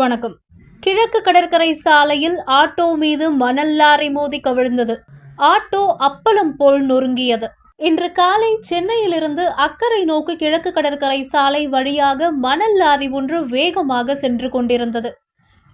வணக்கம். கிழக்கு கடற்கரை சாலையில் ஆட்டோ மீது மணல் லாரி மோதி கவிழ்ந்தது. ஆட்டோ அப்பளம் போல் நொறுங்கியது. இன்று காலை சென்னையிலிருந்து அக்கறை நோக்கு கிழக்கு கடற்கரை சாலை வழியாக மணல் லாரி ஒன்று வேகமாக சென்று கொண்டிருந்தது.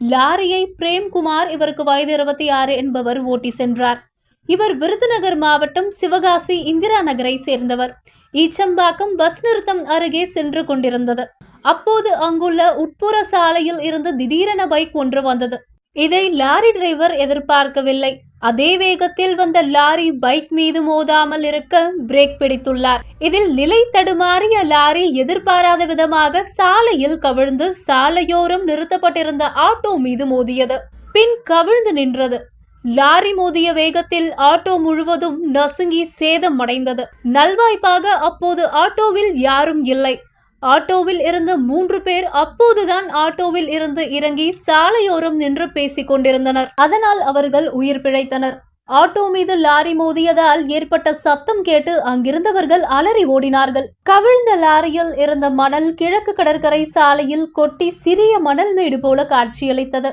லாரியை பிரேம்குமார் இவருக்கு வயது இருபத்தி ஆறு என்பவர் ஓட்டி சென்றார். இவர் விருதுநகர் மாவட்டம் சிவகாசி இந்திரா நகரை சேர்ந்தவர். ஈச்சம்பாக்கம் பஸ் நிறுத்தம் அருகே சென்று கொண்டிருந்தது. அப்போது அங்குள்ள உட்புற சாலையில் இருந்து திடீரென பைக் ஒன்று வந்தது. இதை லாரி டிரைவர் எதிர்பார்க்கவில்லை. அதே வேகத்தில் வந்த லாரி பைக் மீது மோதாமல் இருக்க பிரேக் பிடித்துள்ளார். இதில் நிலை தடுமாறிய லாரி எதிர்பாராத விதமாக சாலையில் கவிழ்ந்து சாலையோரம் நிறுத்தப்பட்டிருந்த ஆட்டோ மீது மோதியது. பின் கவிழ்ந்து நின்றது. லாரி மோதிய வேகத்தில் ஆட்டோ முழுவதும் நசுங்கி சேதம் அடைந்தது நல்வாய்ப்பாக அப்போது ஆட்டோவில் யாரும் இல்லை. ஆட்டோவில் இருந்த மூன்று பேர் அப்போதுதான் ஆட்டோவில் இருந்து இறங்கி சாலையோரம் நின்று பேசிக் கொண்டிருந்தனர். அதனால் அவர்கள் உயிர் பிழைத்தனர். ஆட்டோ மீது லாரி மோதியதால் ஏற்பட்ட சத்தம் கேட்டு அங்கிருந்தவர்கள் அலறி ஓடினார்கள். கவிழ்ந்த லாரியில் இருந்த மணல் கிழக்கு கடற்கரை சாலையில் கொட்டி சிறிய மணல் மேடு போல காட்சியளித்தது.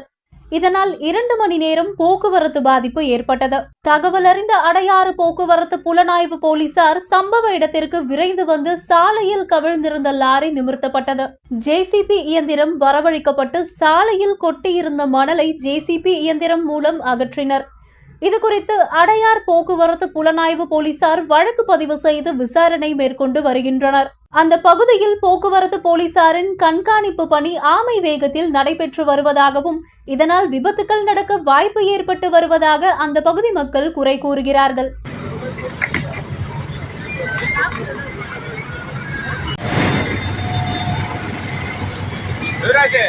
இதனால் இரண்டு மணி நேரம் போக்குவரத்து பாதிப்பு ஏற்பட்டது. தகவல் அறிந்த அடையாறு போக்குவரத்து புலனாய்வு போலீசார் சம்பவ இடத்திற்கு விரைந்து வந்து சாலையில் கவிழ்ந்திருந்த லாரி நிமிர்த்தப்பட்டது. ஜேசிபி இயந்திரம் வரவழைக்கப்பட்டு சாலையில் கொட்டியிருந்த மணலை ஜேசிபி இயந்திரம் மூலம் அகற்றினர். இது குறித்து அடையார் போக்குவரத்து புலனாய்வு போலீசார் வழக்கு பதிவு செய்து விசாரணை மேற்கொண்டு வருகின்றனர். அந்த பகுதியில் போக்குவரத்து போலீசாரின் கண்காணிப்பு பணி ஆமை வேகத்தில் நடைபெற்று வருவதாகவும் இதனால் விபத்துகள் நடக்க வாய்ப்பு ஏற்பட்டு வருவதாக அந்த பகுதி மக்கள் குறை கூறுகிறார்கள். யுவராஜ்!